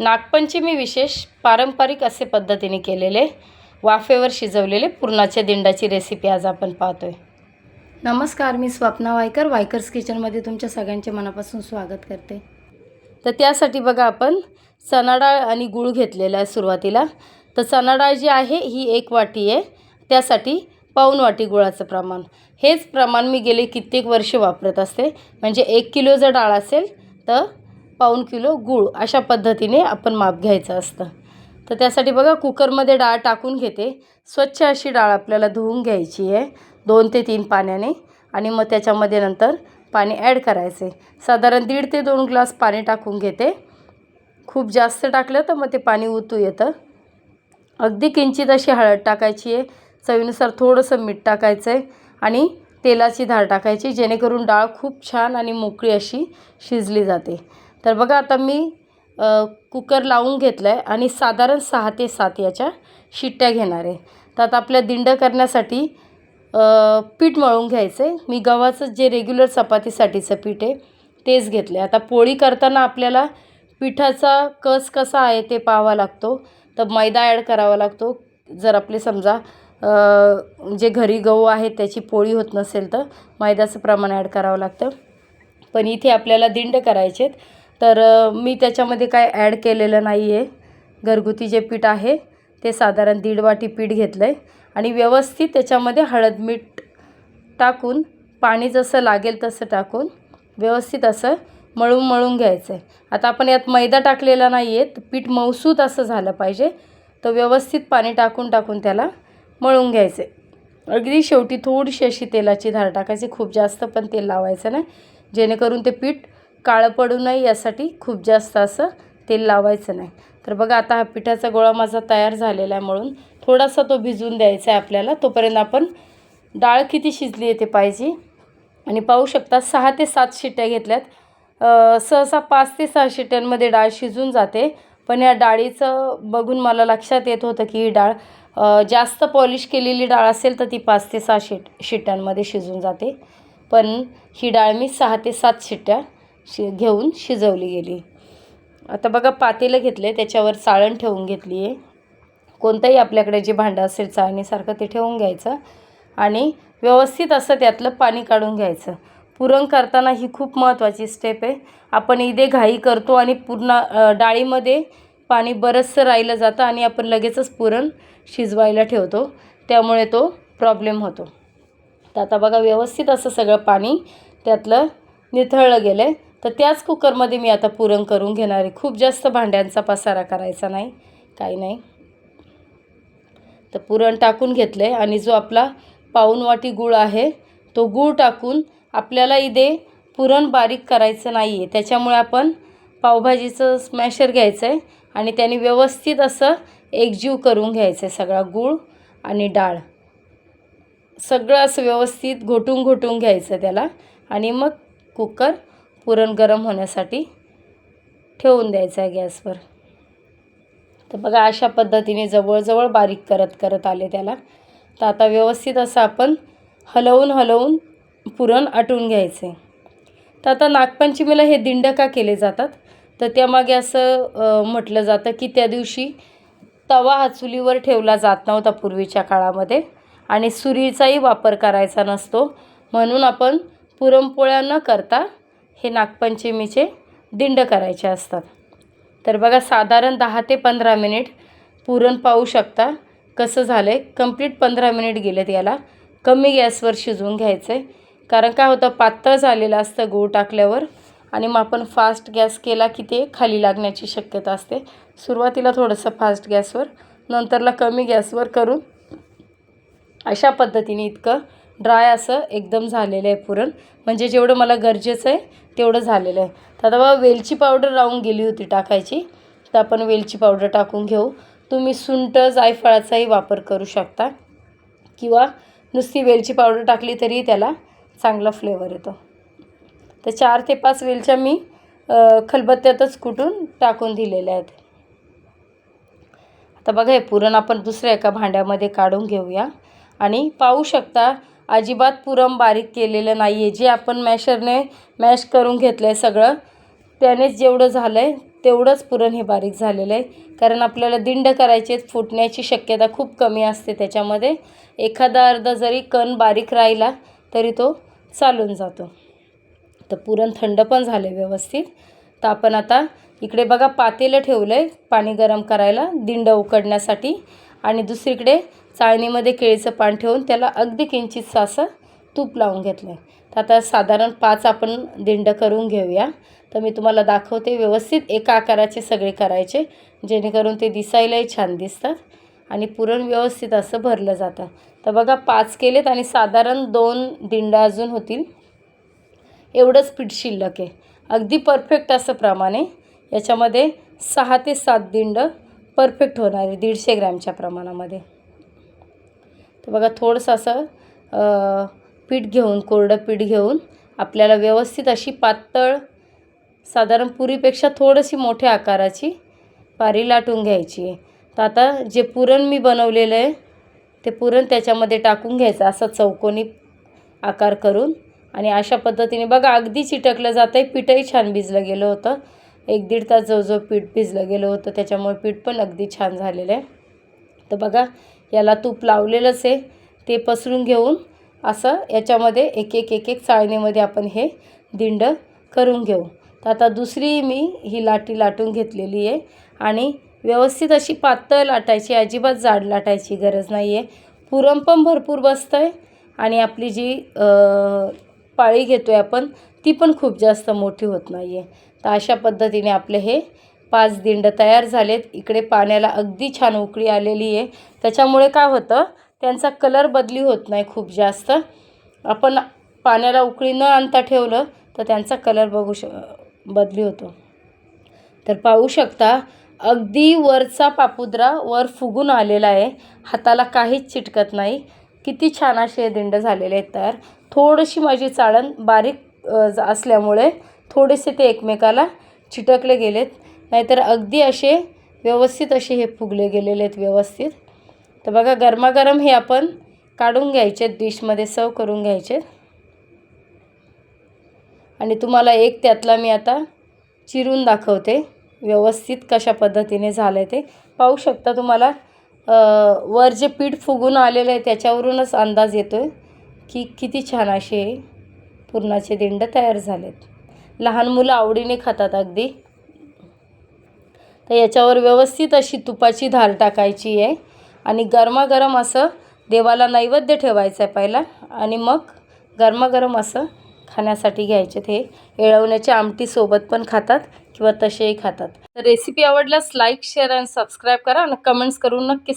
नागपंचमी विशेष पारंपरिक असे पद्धतीने केलेले वाफेवर शिजवलेले पुरणाच्या दिंडाची रेसिपी आज आपण पाहतो आहे नमस्कार मी स्वप्ना वायकर वायकर्स किचनमध्ये तुमच्या सगळ्यांचे मनापासून स्वागत करते. तर त्यासाठी बघा आपण चणाडाळ आणि गूळ घेतलेला आहे सुरुवातीला. तर चणाडाळ जी आहे ही एक वाटी आहे. त्यासाठी पाऊन वाटी गुळाचं प्रमाण. हेच प्रमाण मी गेले कित्येक वर्ष वापरत असते. म्हणजे एक किलो जर डाळ असेल तर पाऊण किलो गूळ अशा पद्धतीने आपण माप घ्यायचं असतं. तर त्यासाठी बघा कुकरमध्ये डाळ टाकून घेते. स्वच्छ अशी डाळ आपल्याला धुवून घ्यायची आहे दोन ते तीन पाण्याने. आणि मग त्याच्यामध्ये नंतर पाणी ॲड करायचे. साधारण दीड ते दोन ग्लास पाणी टाकून घेते. खूप जास्त टाकलं तर मग ते पाणी उतू येतं. अगदी किंचित अशी हळद टाकायची आहे. चवीनुसार थोडंसं मीठ टाकायचं आहे आणि तेलाची धार टाकायची जेणेकरून डाळ खूप छान आणि मोकळी अशी शिजली जाते. तर बघा आता मी कुकर लावून घेतलं आहे आणि साधारण सहा ते सात याच्या शिट्ट्या घेणार आहे. तर आता आपल्या दिंड करण्यासाठी पीठ मळून घ्यायचं आहे मी गव्हाचं जे रेग्युलर चपातीसाठीचं पीठ आहे तेच घेतलं आहे आता पोळी करताना आपल्याला पिठाचा कस कसा आहे ते पाहावा लागतो. तर मैदा ॲड करावा लागतो. जर आपले समजा जे घरी गहू आहे त्याची पोळी होत नसेल तर मैद्याचं प्रमाण ॲड करावं लागतं. पण इथे आपल्याला दिंड करायचे आहेत तर मी त्याच्यामध्ये काय ॲड केलेलं नाही आहे घरगुती जे पीठ आहे ते साधारण दीड वाटी पीठ घेतलं आहे आणि व्यवस्थित त्याच्यामध्ये हळद मीठ टाकून पाणी जसं लागेल तसं टाकून व्यवस्थित असं मळून मळून घ्यायचं आहे आता आपण यात मैदा टाकलेला नाही आहे तर पीठ मऊसूत असं झालं पाहिजे. तर व्यवस्थित पाणी टाकून टाकून त्याला मळून घ्यायचं आहे अगदी शेवटी थोडीशी अशी तेलाची धार टाकायची खूप जास्त पण तेल लावायचं नाही. जेणेकरून ते पीठ काळं पडू नये यासाठी खूप जास्त असं तेल लावायचं नाही. तर बघा आता हा पिठाचा गोळा माझा तयार झालेला आहे म्हणून थोडासा तो भिजवून द्यायचा आहे आपल्याला. तोपर्यंत आपण डाळ किती शिजली आहे ते पाहिजे. आणि पाहू शकता सहा ते सात शिट्ट्या घेतल्यात. सहसा पाच ते सहा शिट्ट्यांमध्ये डाळ शिजून जाते. पण या डाळीचं बघून मला लक्षात येत होतं की ही डाळ जास्त पॉलिश केलेली डाळ असेल तर ती पाच ते सहा शिट शिट्ट्यांमध्ये शिजून जाते. पण ही डाळ मी सहा ते सात शिट्ट्या शि घेऊन शिजवली गेली. आता बघा पातेलं घेतलं आहे त्याच्यावर चाळण ठेवून घेतली आहे. कोणतंही आपल्याकडे जे भांडं असेल चाळणीसारखं ते ठेवून घ्यायचं आणि व्यवस्थित असं त्यातलं पाणी काढून घ्यायचं. पुरण करताना ही खूप महत्त्वाची स्टेप आहे. आपण इथे घाई करतो आणि पूर्ण डाळीमध्ये पाणी बरंचसं राहिलं जातं आणि आपण लगेचच पुरण शिजवायला ठेवतो. त्यामुळे तो प्रॉब्लेम होतो. तर आता बघा व्यवस्थित असं सगळं पाणी त्यातलं निथळलं गेलं आहे तर त्याच कुकरमध्ये मी आता पुरण करून घेणार आहे. खूप जास्त भांड्यांचा पसारा करायचा नाही काही नाही. तर पुरण टाकून घेतलं आहे आणि जो आपला पाऊण वाटी गूळ आहे तो गूळ टाकून आपल्याला इथे पुरण बारीक करायचं नाही आहे त्याच्यामुळे आपण पावभाजीचं स्मॅशर घ्यायचं आहे आणि त्याने व्यवस्थित असं एकजीव करून घ्यायचं आहे सगळा गूळ आणि डाळ. सगळं असं व्यवस्थित घोटून घोटून घ्यायचं त्याला आणि मग कुकर पुरण गरम होण्यासाठी ठेवून द्यायचं आहे गॅसवर. तर बघा अशा पद्धतीने जवळजवळ बारीक करत करत आले त्याला. तर आता व्यवस्थित असं आपण हलवून हलवून पुरण आटून घ्यायचे. तर आता नागपंचमीला हे दिंड का केले जातात? तर त्यामागे असं म्हटलं जातं की त्या दिवशी तवा हा चुलीवर ठेवला जात नव्हता पूर्वीच्या काळामध्ये आणि सुरीचाही वापर करायचा नसतो. म्हणून आपण पुरणपोळ्या न करता हे नागपंचमीचे दिंड करायचे असतात. तर बघा साधारण दहा ते पंधरा मिनिट पुरण पाहू शकता कसं झालं आहे कंप्लीट पंधरा मिनिट गेलेत याला. कमी गॅसवर शिजवून घ्यायचं आहे कारण काय होतं पातळ झालेलं असतं गूळ टाकल्यावर आणि मग आपण फास्ट गॅस केला की ते खाली लागण्याची शक्यता असते. सुरुवातीला थोडंसं फास्ट गॅसवर नंतरला कमी गॅसवर करून अशा पद्धतीने इतकं ड्राय असं एकदम झालेलं आहे पुरण. म्हणजे जेवढं मला गरजेचं आहे तेवढं झालेलं आहे. तर आता बघा वेलची पावडर राहून गेली होती टाकायची. तर आपण वेलची पावडर टाकून घेऊ. तुम्ही सुंठ जायफळाचाही वापर करू शकता. किंवा नुसती वेलची पावडर टाकली तरी त्याला चांगला फ्लेवर येतो. तर चार ते पाच वेलच्या मी खलबत्त्यातच कुटून टाकून दिलेल्या आहेत. आता बघा हे पुरण आपण दुसऱ्या एका भांड्यामध्ये काढून घेऊया. आणि पाहू शकता अजिबात पुरण बारीक केलेलं नाही आहे जे आपण मॅशरने मॅश करून घेतलं आहे सगळं त्यानेच जेवढं झालं आहे तेवढंच पुरण हे बारीक झालेलं आहे. कारण आपल्याला दिंड करायचे आहेत, फुटण्याची शक्यता खूप कमी असते त्याच्यामध्ये. एखादा अर्धा जरी कण बारीक राहिला तरी तो चालून जातो. तर पुरण थंड पण झालं आहे व्यवस्थित. तर आपण आता इकडे बघा पातेलं ठेवलं आहे पाणी गरम करायला दिंड उकडण्यासाठी. आणि दुसरीकडे चाळणीमध्ये केळीचं पान ठेवून त्याला अगदी किंचित असं तूप लावून घेतलं आहे तर आता साधारण पाच आपण दिंड करून घेऊया. तर मी तुम्हाला दाखवते व्यवस्थित एका आकाराचे सगळे करायचे जेणेकरून ते दिसायलाही छान दिसतात आणि पुरण व्यवस्थित असं भरलं जातं. तर बघा पाच केलेत आणि साधारण दोन दिंड अजून होतील. एवढंच पीठ शिल्लक आहे. अगदी परफेक्ट असं प्रमाण आहे. याच्यामध्ये सहा ते सात दिंड परफेक्ट होणार आहे दीडशे ग्रॅमच्या प्रमाणामध्ये. तर बघा थोडंसं असं पीठ घेऊन कोरडं पीठ घेऊन आपल्याला व्यवस्थित अशी पातळ साधारण पुरीपेक्षा थोडीशी मोठ्या आकाराची पारी लाटून घ्यायची आहे. तर आता जे पुरण मी बनवलेलं आहे ते पुरण त्याच्यामध्ये टाकून घ्यायचं असं चौकोनी आकार करून. आणि अशा पद्धतीने बघा अगदी चिटकलं जातं आहे पीठही छान भिजलं गेलं होतं. एक दीड तास जवळजवळ पीठ भिजलं गेलं होतं त्याच्यामुळे पीठ पण अगदी छान झालेलं आहे. तर बघा याला तूप लावलेलंच आहे. ते पसरून घेऊन असं याच्यामध्ये एक एक एक एक चाळणीमध्ये आपण हे दिंड करून घेऊ. तर आता दुसरी मी ही लाटी लाटून घेतलेली आहे आणि व्यवस्थित अशी पातळ लाटायची अजिबात जाड लाटायची गरज नाही आहे. पुरण पण भरपूर बसतं आहे आणि आपली जी पाळी घेतो आहे आपण ती पण खूप जास्त मोठी होत नाही आहे. तर अशा पद्धतीने आपले हे पाच दिंड तयार झालेत. इकडे पाण्याला अगदी छान उकळी आलेली आहे. त्याच्यामुळे काय होतं त्यांचा कलर बदली होत नाही खूप जास्त. आपण पाण्याला उकळी न आणता ठेवलं तर त्यांचा कलर बघू श बदली होतो. तर पाहू शकता अगदी वरचा पापुद्रा वर फुगून आलेला आहे. हाताला काहीच चिटकत नाही. किती छान असे दिंड झालेले आहेत तयार. थोडीशी माझी चाळण बारीक ज- असल्यामुळे थोडेसे ते एकमेकाला चिटकले गेलेत. नाहीतर अगदी असे व्यवस्थित असे हे फुगले गेलेले आहेत व्यवस्थित. तर बघा गरमागरम हे आपण काढून घ्यायचे डिशमध्ये सर्व करून घ्यायचे आणि तुम्हाला एक त्यातला मी आता चिरून दाखवते. व्यवस्थित कशा पद्धतीने झालं आहे ते. पाहू शकता तुम्हाला वर जे पीठ फुगून आलेलं आहे त्याच्यावरूनच अंदाज येतो आहे की किती छान असे पुरणाचे दिंड तयार झालेत. लहान मुलं आवडीने खातात अगदी. तर याच्यावर व्यवस्थित अशी तुपाची धार टाकायची आहे. आणि गरमागरम असं देवाला नैवेद्य ठेवायचं आहे पहिला. आणि मग गरमागरम असं खाण्यासाठी घ्यायचे. ते येळवण्याच्या आमटीसोबत पण खातात किंवा तसेही खातात. तर रेसिपी आवडल्यास लाईक शेअर आणि सबस्क्राईब करा. आणि कमेंट्स करून नक्की